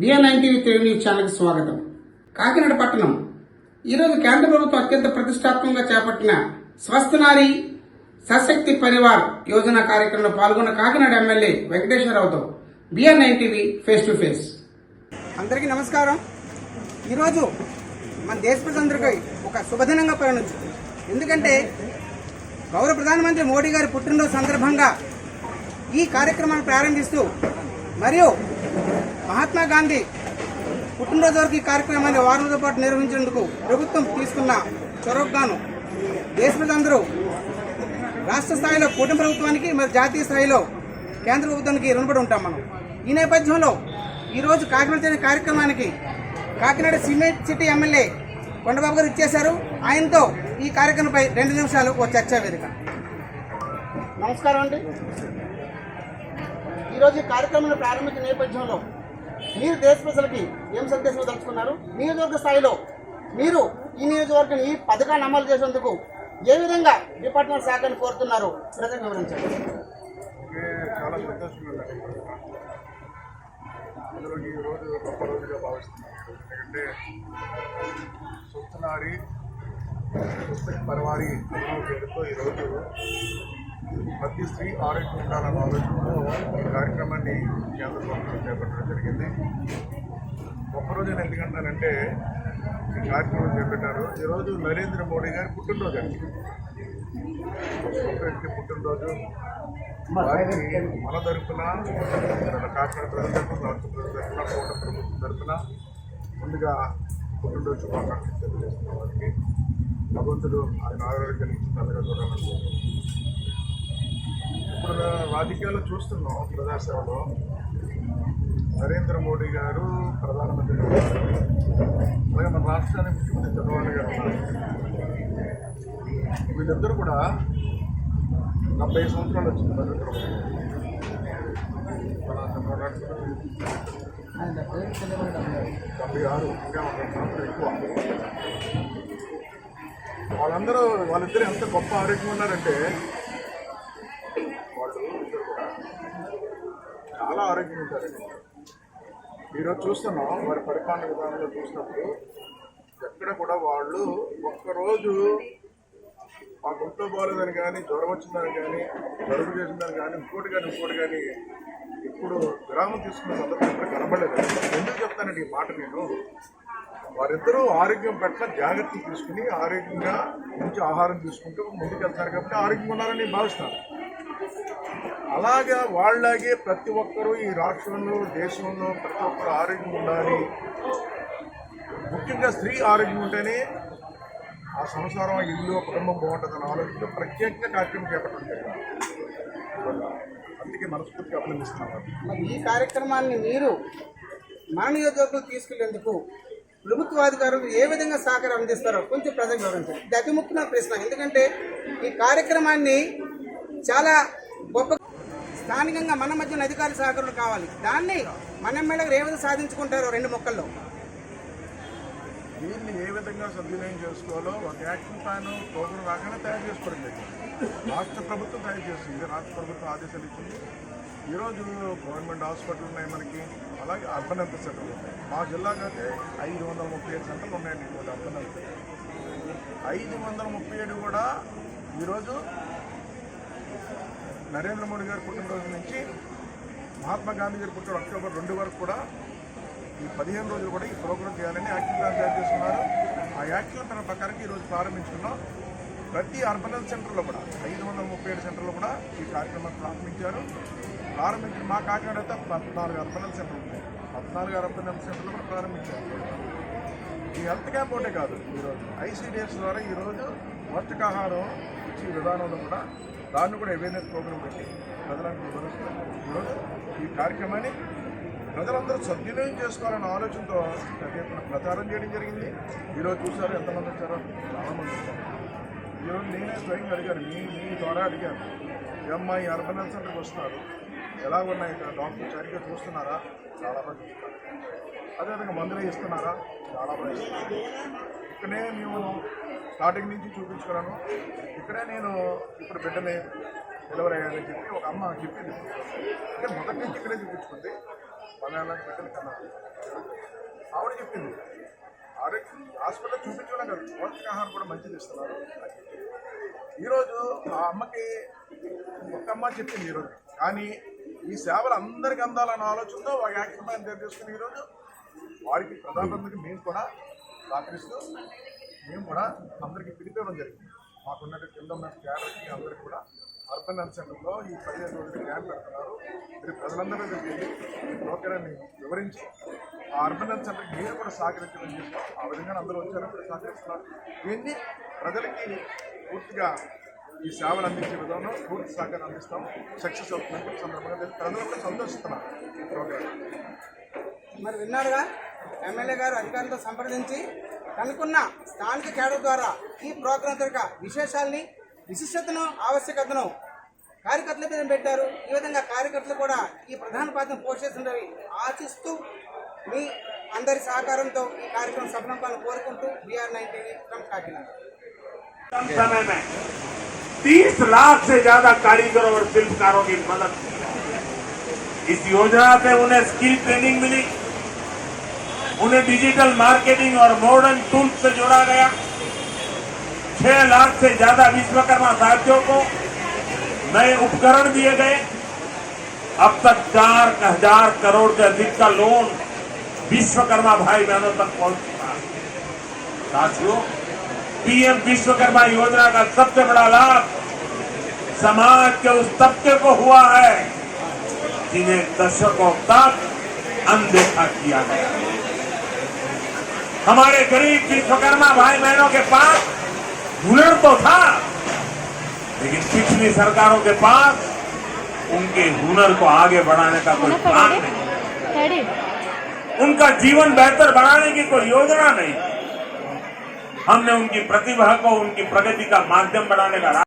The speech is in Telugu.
న్యూస్ ఛానల్కి స్వాగతం. కాకినాడ పట్టణం. ఈరోజు కేంద్ర ప్రభుత్వం అత్యంత ప్రతిష్టాత్మకంగా చేపట్టిన స్వస్థ నారి సశక్తి పరివార్ యోజన కార్యక్రమంలో పాల్గొన్న Kakinada MLA వెంకటేశ్వరరావుతో BR nine TV face to face. అందరికీ నమస్కారం. ఈరోజు మన దేశ ప్రజలందరికీ ఒక శుభదినంగా పరిగణించింది ఎందుకంటే గౌరవ ప్రధానమంత్రి మోడీ గారి పుట్టినరోజు సందర్భంగా ఈ కార్యక్రమాన్ని ప్రారంభిస్తూ మరియు మహాత్మా గాంధీ పుట్టినరోజు వరకు ఈ కార్యక్రమాన్ని వారం రోజుల పాటు నిర్వహించేందుకు ప్రభుత్వం తీసుకున్న చొరవగాను దేశ ప్రజలందరూ రాష్ట్ర స్థాయిలో కూటమి ప్రభుత్వానికి మరి జాతీయ స్థాయిలో కేంద్ర ప్రభుత్వానికి రుణపడి ఉంటాం మనం. ఈ నేపథ్యంలో ఈరోజు కాకినాడ జరిగిన కార్యక్రమానికి Kakinada cement city MLA Kondababu గారు ఇచ్చేశారు. ఆయనతో ఈ కార్యక్రమంపై రెండు నిమిషాలు ఒక చర్చా వేదిక. నమస్కారం అండి. ఈరోజు ఈ కార్యక్రమాన్ని ప్రారంభించిన నేపథ్యంలో మీరు దేశ ప్రజలకి ఏం సందేశం తలుచుకున్నారు నియోజకవర్గ స్థాయిలో మీరు ఈ నియోజకవర్గం ఈ పథకాన్ని అమలు చేసేందుకు ఏ విధంగా డిపార్ట్మెంట్ శాఖను కోరుతున్నారు? ప్రజలకు వివరించండి. చాలా సంతోషంగా ఉందండి గొప్ప రోజుగా భావిస్తున్నాను. ఎందుకంటే సుత్తనారి పుస్తక పరవారి పేరుతో ఈరోజు ప్రతి స్త్రీ ఆరోగ్యం ఉండాలన్న ఆలోచనతో ఈ కార్యక్రమాన్ని కేంద్ర ప్రభుత్వం చేపట్టడం జరిగింది. ఒక్కరోజు నేను ఎందుకంటానంటే ఈ కార్యక్రమం చేపట్టారు. ఈరోజు నరేంద్ర మోడీ గారి పుట్టినరోజు అండి. వ్యక్తి పుట్టినరోజు. వారికి మన తరఫున మన కాకినాడ ప్రజల తరఫున రాష్ట్ర ప్రజల తరఫున కోట ప్రభుత్వం తరఫున ముందుగా పుట్టినరోజు శుభాకాంక్షలు తెలియజేస్తున్న వారికి. భగవంతుడు ఆయన ఆరోగ్యం ఇచ్చి తలగా చూడాలని ఇప్పుడు రాజకీయాల్లో చూస్తున్నాం ప్రజాసేవలో నరేంద్ర మోడీ గారు ప్రధానమంత్రి గారు అలాగే మన రాష్ట్రానికి ముఖ్యమంత్రి చంద్రబాబు గారు వీళ్ళిద్దరూ కూడా డెబ్బై సంవత్సరాలు వచ్చింది నరేంద్ర మోడీ డెబ్బై ఆరు ఇంకా సంవత్సరాలు ఎక్కువ. వాళ్ళందరూ వాళ్ళిద్దరు ఎంత గొప్ప ఆరోగ్యం ఉన్నారంటే చాలా ఆరోగ్యం ఉంటారండి ఈరోజు చూస్తున్నాం వారి పరిపాలన విధానంలో చూసినప్పుడు ఎక్కడ కూడా వాళ్ళు ఒక్కరోజు ఆ గుంట్లో బాగలేదని కానీ జ్వరం వచ్చిందని కానీ జరుగు చేసిందని కానీ ఇంకోటి కానీ ఇంకోటి కానీ ఇప్పుడు విరామం తీసుకున్న సందర్భం ఇక్కడ కనబడలేదు. ఎందుకు చెప్తానండి ఈ మాట నేను? వారిద్దరూ ఆరోగ్యం పట్ల జాగ్రత్తలు తీసుకుని ఆరోగ్యంగా మంచి ఆహారం తీసుకుంటూ ముందుకు వెళ్తారు కాబట్టి ఆరోగ్యంగా ఉన్నారని భావిస్తాను. అలాగా వాళ్ళలాగే ప్రతి ఒక్కరూ ఈ రాష్ట్రంలో దేశంలో ప్రతి ఒక్కరు ఆరోగ్యం ఉండాలి. ముఖ్యంగా స్త్రీ ఆరోగ్యం ఉంటేనే ఆ సంసారం ఇల్లు ఆ కుటుంబం బాగుంటుందని ఆలోచనతో ప్రత్యేకంగా కార్యక్రమం చేపట్టడం జరిగింది. అందుకే మనస్ఫూర్తిగా అభినందిస్తున్నాను ఈ కార్యక్రమాన్ని మీరు మన నియోజకవర్గం తీసుకెళ్ళేందుకు ప్రభుత్వాధికారులు ఏ విధంగా సహకారం అందిస్తారో కొంచెం ప్రజలు వివరించండి. ఇది అతి ముఖ్యమైన ప్రశ్న. ఎందుకంటే ఈ కార్యక్రమాన్ని చాలా గొప్ప స్థానికంగా మన మధ్యన అధికారుల సహకారం కావాలి. దాన్ని మన ఎమ్మెల్యేలు ఏ విధంగా సాధించుకుంటారో రెండు మొక్కల్లో? దీన్ని ఏ విధంగా సద్వినియోగం చేసుకోవాలో ఒక యాక్షన్ ప్లాన్ ప్రోగ్రాం రాగానే తయారు చేసుకోవడం రాష్ట్ర ప్రభుత్వం తయారు చేసింది రాష్ట్ర ప్రభుత్వం ఆదేశాలు ఇచ్చింది. ఈరోజు గవర్నమెంట్ హాస్పిటల్ ఉన్నాయి మనకి అలాగే అర్బన్ హెల్త్ సెంటర్లు ఉన్నాయి. మా జిల్లాకు అయితే ఐదు వందల ముప్పై ఏడు సెంటర్లు ఉన్నాయండి అర్బన్ హెల్త్. ఐదు వందల ముప్పై ఏడు కూడా ఈరోజు నరేంద్ర మోడీ గారి పుట్టినరోజు నుంచి మహాత్మా గాంధీ గారి పుట్టిన అక్టోబర్ రెండు వరకు కూడా ఈ పదిహేను రోజులు కూడా ఈ ప్రోగ్రాం చేయాలని యాక్షన్ ప్లాన్ తయారు చేస్తున్నారు. ఆ యాక్షన్ ప్లాన్ ప్రకారం ఈరోజు ప్రారంభించుకున్నాం. ప్రతి అర్బన్ హెల్త్ సెంటర్లో కూడా ఐదు వందల ముప్పై ఏడు సెంటర్లో కూడా ఈ కార్యక్రమాన్ని ప్రారంభించారు. ప్రారంభించిన మా కాకినాడ అయితే పద్నాలుగు అర్బన్ హెల్త్ సెంటర్లు ఉన్నాయి. పద్నాలుగు అర్బన్ హెల్త్ సెంటర్లు కూడా ప్రారంభించారు. ఈ హెల్త్ క్యాంప్ ఒకటే కాదు ఈరోజు ఐసీడిఎస్ ద్వారా ఈరోజు వర్తకాహారం ఇచ్చే విధానంలో కూడా దాన్ని కూడా అవేర్నెస్ ప్రోగ్రామ్ పెట్టి ప్రజలకు వివరిస్తున్నారు ఈరోజు ఈ కార్యక్రమాన్ని ప్రజలందరూ సద్వినియోగం చేసుకోవాలన్న ఆలోచనతో ప్రచారం చేయడం జరిగింది. ఈరోజు చూసారు ఎంతమంది వచ్చారో చాలామంది వచ్చారు. ఈరోజు నేనే స్వయంగా అడిగాను మీ మీ ద్వారా అడిగాను. ఈ అర్బన్ హెల్త్ సెంటర్కి వస్తున్నారు. ఎలా ఉన్నాయి? ఇక్కడ డాక్టర్ సరిగ్గా చూస్తున్నారా? చాలా మంది చూస్తున్నారు. అదేవిధంగా మందులు ఇస్తున్నారా చాలా బాగా ఇస్తున్నారు ఇక్కడే మేము స్టార్టింగ్ నుంచి చూపించుకున్నాను. ఇక్కడే నేను ఇప్పుడు బిడ్డని డెలివరీ అయ్యానని చెప్పి ఒక అమ్మ చెప్పింది. అంటే మొదటి నుంచి ఇక్కడే చూపించుకుంది. మలయాళం బిడ్డలు కన్నా. ఆవిడ చెప్పింది. ఆరోగ్య హాస్పిటల్ చూపించడం కాదు పౌష్టికాహారం కూడా మంచిది ఇస్తున్నారు. ఈరోజు ఆ అమ్మకి ఒక్క అమ్మ చెప్పింది ఈరోజు కానీ ఈ సేవలు అందరికీ అందాలన్న ఆలోచనతో ఒక యాక్షన్ ప్లాన్ తయారు చేసుకుని ఈరోజు వారికి ప్రధానమంత్రికి మేము కూడా సహకరిస్తూ మేము కూడా అందరికీ పిలిపేయడం జరిగింది. మాకున్నట్టు కింద ఉన్న క్యాడర్కి అందరికీ కూడా అర్బన్ హెల్త్ సెంటర్లో ఈ పదిహేను రోజులు క్యాంప్ పెడుతున్నారు. మీరు ప్రజలందరూ వెళ్ళి ఈ ప్రోగ్రాన్ని వివరించి ఆ అర్బన్ హెల్త్ సెంటర్కి మీరు కూడా సహకరించడం చేస్తాం ఆ విధంగా అందరూ వచ్చారు సహకరిస్తున్నారు. ఇవన్నీ ప్రజలకి పూర్తిగా ఈ సేవలు అందించే విధానం పూర్తి సహకారం అందిస్తాం. సక్సెస్ అవుతుందని సందర్భంగా ప్రజలు కూడా సంతోషిస్తున్నారు ఈ ప్రోగ్రామ్ మరి విన్నారుగా? ఎమ్మెల్యే గారు అధికారులతో సంప్రదించి కనుక్కున్న స్థానిక కేడర్ ద్వారా ఈ ప్రోగ్రాం యొక్క విశేషాల్ని విశిష్టతను ఆవశ్యకతను కార్యకర్తల మీద పెట్టారు ఈ విధంగా కార్యకర్తలు కూడా ఈ ప్రధాన పాత్రను పోషిస్తుండవి ఆశిస్తూ మీ అందరి సహకారంతో ఈ కార్యక్రమం సఫలం కావాలని కోరుకుంటూ BR nine TV from Kakinada कम समय में 30 लाख से ज्यादा कारीगरों और शिल्पकारों की मदद की इस योजना से उन्हें स्किल ट्रेनिंग मिली उन्हें डिजिटल मार्केटिंग और मॉडर्न टूल से जोड़ा गया। छह लाख से ज़्यादा विश्वकर्मा साथियों को नए उपकरण दिए गए। अब तक चार हज़ार करोड़ से अधिक का लोन विश्वकर्मा भाई बहनों तक पहुँच चुका साथियों, पीएम विश्वकर्मा योजना का सबसे बड़ा लाभ समाज के उस तबके को हुआ है जिन्हें दशकों तक अनदेखा किया गया हमारे गरीब विश्वकर्मा भाई बहनों के पास हुनर तो था लेकिन पिछली सरकारों के पास उनके हुनर को आगे बढ़ाने का कोई प्लान नहीं। उनका जीवन बेहतर बनाने की कोई योजना नहीं। हमने उनकी प्रतिभा को उनकी प्रगति का माध्यम बनाने का